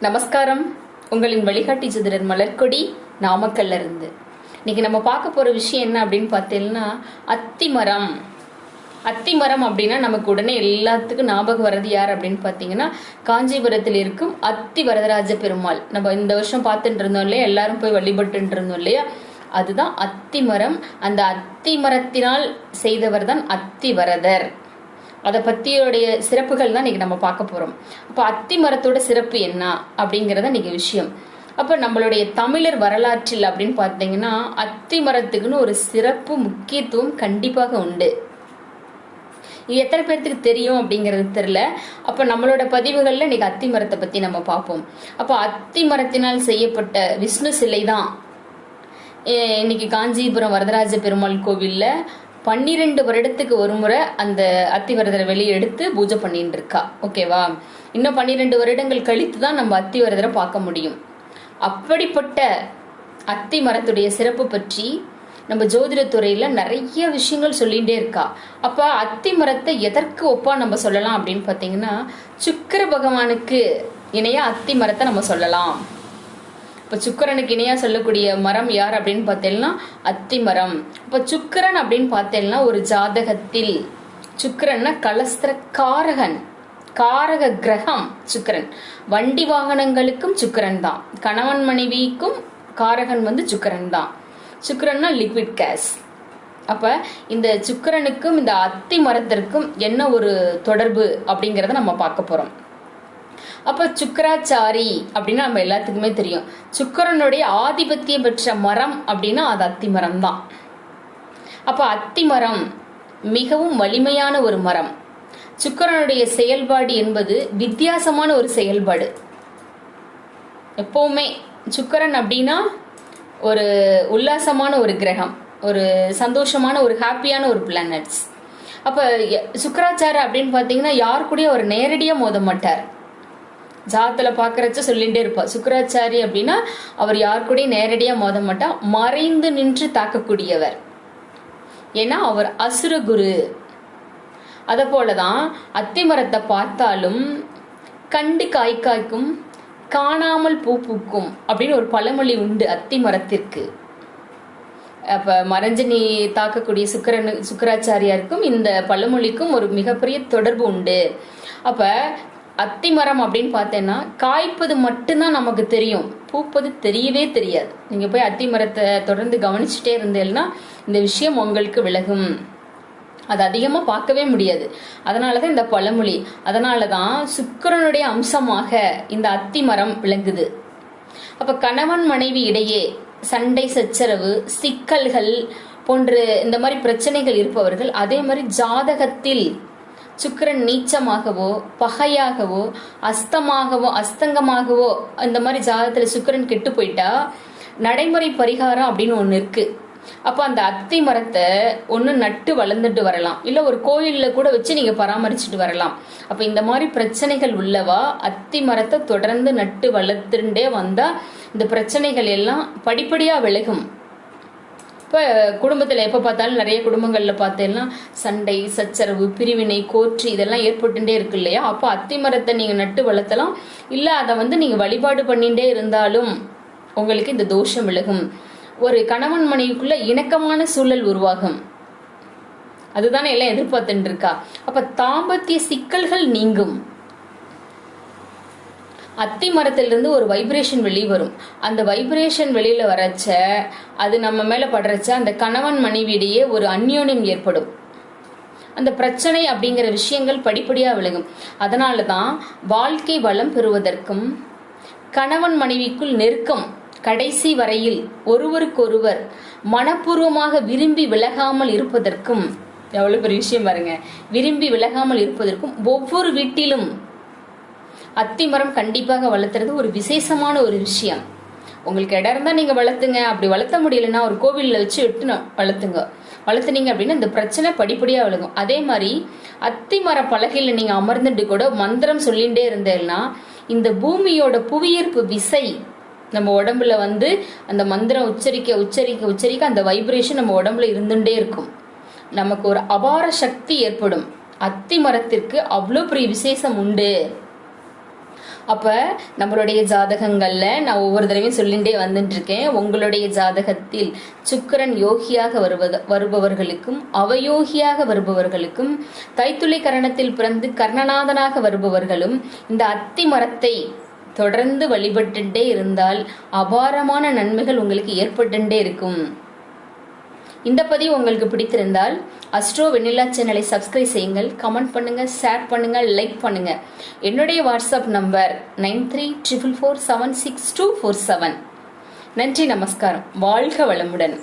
நமஸ்காரம். உங்களின் வழிகாட்டி ஜோதிடர் மலர்கொடி நாமக்கல்ல இருந்து இன்னைக்கு நம்ம பார்க்க போற விஷயம் என்ன அப்படின்னு பார்த்தீங்கன்னா அத்திமரம். அத்திமரம் அப்படின்னா நமக்கு உடனே எல்லாத்துக்கும் ஞாபகம் வர்றது யார் அப்படின்னு பார்த்தீங்கன்னா காஞ்சிபுரத்தில் இருக்கும் அத்தி வரதராஜ பெருமாள். நம்ம இந்த வருஷம் பார்த்துட்டு இருந்தோம் இல்லையா? எல்லாரும் போய் வழிபட்டு இருந்தோம் இல்லையா? அதுதான் அத்திமரம். அந்த அத்திமரத்தினால் செய்தவர் தான் அத்திவரதர். அதை பற்றியோடைய சிறப்புகள் தான் இன்னைக்கு நம்ம பார்க்க போகிறோம் அப்போ அத்தி மரத்தோட சிறப்பு என்ன அப்படிங்கிறத இன்னைக்கு விஷயம். அப்போ நம்மளுடைய தமிழர் வரலாற்றில் அப்படின்னு பார்த்தீங்கன்னா அத்தி மரத்துக்குன்னு ஒரு சிறப்பு முக்கியத்துவம் கண்டிப்பாக உண்டு. இது எத்தனை பேர்த்துக்கு தெரியும் அப்படிங்கிறது தெரியல. அப்போ நம்மளோட பதிவுகளில் இன்னைக்கு அத்தி மரத்தை பற்றி நம்ம பார்ப்போம். அப்போ அத்தி மரத்தினால் செய்யப்பட்ட விஷ்ணு சிலை தான். இன்னைக்கு காஞ்சிபுரம் வரதராஜ பெருமாள் கோவில்ல பன்னிரெண்டு வருடத்துக்கு ஒரு முறை அந்த அத்திவரதரை வெளியே எடுத்து பூஜை பண்ணிட்டு இருக்கா ஓகேவா இன்னும் பன்னிரெண்டு வருடங்கள் கழித்து தான் நம்ம அத்திவரதரை பார்க்க முடியும். அப்படிப்பட்ட அத்தி மரத்துடைய சிறப்பு பற்றி நம்ம ஜோதிடத்துறையில நிறைய விஷயங்கள் சொல்லிகிட்டே இருக்கா. அப்ப அத்தி மரத்தை எதற்கு ஒப்பா நம்ம சொல்லலாம் அப்படின்னு பார்த்தீங்கன்னா சுக்கிர பகவானுக்கு இணையா அத்தி மரத்தை நம்ம சொல்லலாம். இப்போ சுக்கரனுக்கு இணையாக சொல்லக்கூடிய மரம் யார் அப்படின்னு பார்த்தேன்னா அத்தி மரம் இப்போ சுக்கரன் அப்படின்னு பார்த்தேன்னா ஒரு ஜாதகத்தில். சுக்கரன்னா கலஸ்திர காரகன் காரக கிரகம் சுக்கரன். வண்டி வாகனங்களுக்கும் சுக்கரன் தான். கணவன் மனைவிக்கும் காரகன் வந்து சுக்கரன் தான். சுக்கரன்னா லிக்விட் கேஸ் அப்ப இந்த சுக்கரனுக்கும் இந்த அத்தி மரத்திற்கும் என்ன ஒரு தொடர்பு அப்படிங்கறத நம்ம பார்க்க போறோம். அப்போ சுக்கராச்சாரி அப்படின்னா நம்ம எல்லாத்துக்குமே தெரியும். சுக்கரனுடைய ஆதிபத்தியம் பெற்ற மரம் அப்படின்னா அது அத்தி மரம் தான் அப்போ அத்தி மரம் மிகவும் வலிமையான ஒரு மரம். சுக்கரனுடைய செயல்பாடு என்பது வித்தியாசமான ஒரு செயல்பாடு. எப்பவுமே சுக்கரன் அப்படின்னா ஒரு உல்லாசமான ஒரு கிரகம் ஒரு சந்தோஷமான ஒரு ஹாப்பியான ஒரு பிளானட்ஸ் அப்போ எ- சுக்கராச்சார அப்படின்னு பார்த்தீங்கன்னா யார் கூடயும் அவர் நேரடியாக மோத மாட்டார் ஜாத்துல பாக்குறச்ச சொல்லிட்டே இருப்பா. சுக்கராச்சாரி அப்படின்னா அவர் யார் கூடயும் நேரடியா மோத மாட்டா. மறைந்து நின்று தாக்கக்கூடியவர். ஏன்னா அவர் அசுரகுரு அத போலதான் அத்திமரத்தை பார்த்தாலும் கண்டு காய் காய்க்கும் காணாமல் பூ பூக்கும் அப்படின்னு ஒரு பழமொழி உண்டு அத்தி மரத்திற்கு. அப்ப மரஞ்சனி தாக்கக்கூடிய சுக்கரனு சுக்கராச்சாரியாருக்கும் இந்த பழமொழிக்கும் ஒரு மிகப்பெரிய தொடர்பு உண்டு. அப்ப அத்திமரம் அப்படின்னு பார்த்தேன்னா காய்ப்பது மட்டும்தான் நமக்கு தெரியும். பூப்பது தெரியவே தெரியாது. நீங்க போய் அத்தி மரத்தை தொடர்ந்து கவனிச்சுட்டே இருந்தேன்னா இந்த விஷயம் உங்களுக்கு விலகும். அது அதிகமாக பார்க்கவே முடியாது. அதனால தான் இந்த பழமொழி. அதனால தான் சுக்கிரனுடைய அம்சமாக இந்த அத்திமரம் விளங்குது. அப்ப கணவன் மனைவி இடையே சண்டை சச்சரவு சிக்கல்கள் போன்று இந்த மாதிரி பிரச்சனைகள் இருப்பவர்கள் அதே மாதிரி ஜாதகத்தில் சுக்கிரன் நீச்சமாகவோ பகையாகவோ அஸ்தமாகவோ அஸ்தங்கமாகவோ இந்த மாதிரி ஜாதகத்துல சுக்கிரன் கெட்டு போயிட்டா நடைமுறை பரிகாரம் அப்படின்னு ஒண்ணு இருக்கு. அப்ப அந்த அத்தி மரத்தை ஒன்று நட்டு வளர்ந்துட்டு வரலாம். இல்ல ஒரு கோயில்ல கூட வச்சு நீங்க பராமரிச்சுட்டு வரலாம். அப்ப இந்த மாதிரி பிரச்சனைகள் உள்ளவா அத்தி மரத்தை தொடர்ந்து நட்டு வளர்த்துட்டே வந்தா இந்த பிரச்சனைகள் எல்லாம் படிப்படியா விலகும். இப்போ குடும்பத்தில் எப்போ பார்த்தாலும் நிறைய குடும்பங்களில் பார்த்தேன்னா சண்டை சச்சரவு பிரிவினை கோற்று இதெல்லாம் ஏற்பட்டுட்டே இருக்கு இல்லையா? அப்போ அத்தி மரத்தை நீங்கள் நட்டு வளர்த்தலாம். இல்லை அதை வந்து நீங்கள் வழிபாடு பண்ணிகிட்டே இருந்தாலும் உங்களுக்கு இந்த தோஷம் விலகும். ஒரு கணவன் மனைவிக்குள்ள இணக்கமான சூழல் உருவாகும். அதுதானே எல்லாம் எதிர்பார்த்துட்டு இருக்கா. அப்ப தாம்பத்திய சிக்கல்கள் நீங்கும். அத்தி மரத்திலிருந்து ஒரு வைப்ரேஷன் வெளியே வரும். அந்த வைப்ரேஷன் வெளியில் வரச்ச அது நம்ம மேலே படுறச்ச அந்த கணவன் மனைவியிடையே ஒரு அந்யோன்யம் ஏற்படும். அந்த பிரச்சனை அப்படிங்கிற விஷயங்கள் படிப்படியாக விலகும். அதனால தான் வாழ்க்கை வளம் பெறுவதற்கும் கணவன் மனைவிக்குள் நெருக்கம் கடைசி வரையில் ஒருவருக்கொருவர் மனப்பூர்வமாக விரும்பி விலகாமல் இருப்பதற்கும் எவ்வளவு பெரிய விஷயம் பாருங்க. விரும்பி விலகாமல் இருப்பதற்கும் ஒவ்வொரு வீட்டிலும் அத்திமரம் கண்டிப்பாக வளர்த்துறது ஒரு விசேஷமான ஒரு விஷயம். உங்களுக்கு இடம் இருந்தால் நீங்கள் வளர்த்துங்க. அப்படி வளர்த்த முடியலன்னா ஒரு கோவிலில் வச்சு விட்டு வளர்த்துங்க. வளர்த்துனீங்க அப்படின்னா இந்த பிரச்சனை படிப்படியாக விழுகும். அதே மாதிரி அத்திமர பலகையில் நீங்கள் அமர்ந்துட்டு கூட மந்திரம் சொல்லிகிட்டே இருந்தேன்னா இந்த பூமியோட புவியீர்ப்பு விசை நம்ம உடம்புல வந்து அந்த மந்திரம் உச்சரிக்க உச்சரிக்க உச்சரிக்க அந்த வைப்ரேஷன் நம்ம உடம்புல இருந்துட்டே இருக்கும். நமக்கு ஒரு அபார சக்தி ஏற்படும். அத்தி மரத்திற்கு அவ்வளோ பெரிய விசேஷம் உண்டு. அப்ப நம்மளுடைய ஜாதகங்கள்ல நான் ஒவ்வொரு தடவையும் சொல்லிண்டே வந்துட்டு இருக்கேன் உங்களுடைய ஜாதகத்தில் சுக்கிரன் யோகியாக வருவது வருபவர்களுக்கும் அவயோகியாக வருபவர்களுக்கும் தைத்துளை கரணத்தில் பிறந்து கர்ணநாதனாக வருபவர்களும் இந்த அத்தி மரத்தை தொடர்ந்து வழிபட்டுட்டே இருந்தால் அபாரமான நன்மைகள் உங்களுக்கு ஏற்பட்டுட்டே இருக்கும். இந்த பதிவு உங்களுக்கு பிடித்திருந்தால் அஸ்ட்ரோ வெண்ணிலா சேனலை சப்ஸ்கிரைப் செய்யுங்கள் கமெண்ட் பண்ணுங்க ஷேர் பண்ணுங்க லைக் பண்ணுங்க. என்னுடைய WhatsApp number nine three triple four seven six two four seven நன்றி நமஸ்காரம். வாழ்க வளமுடன்.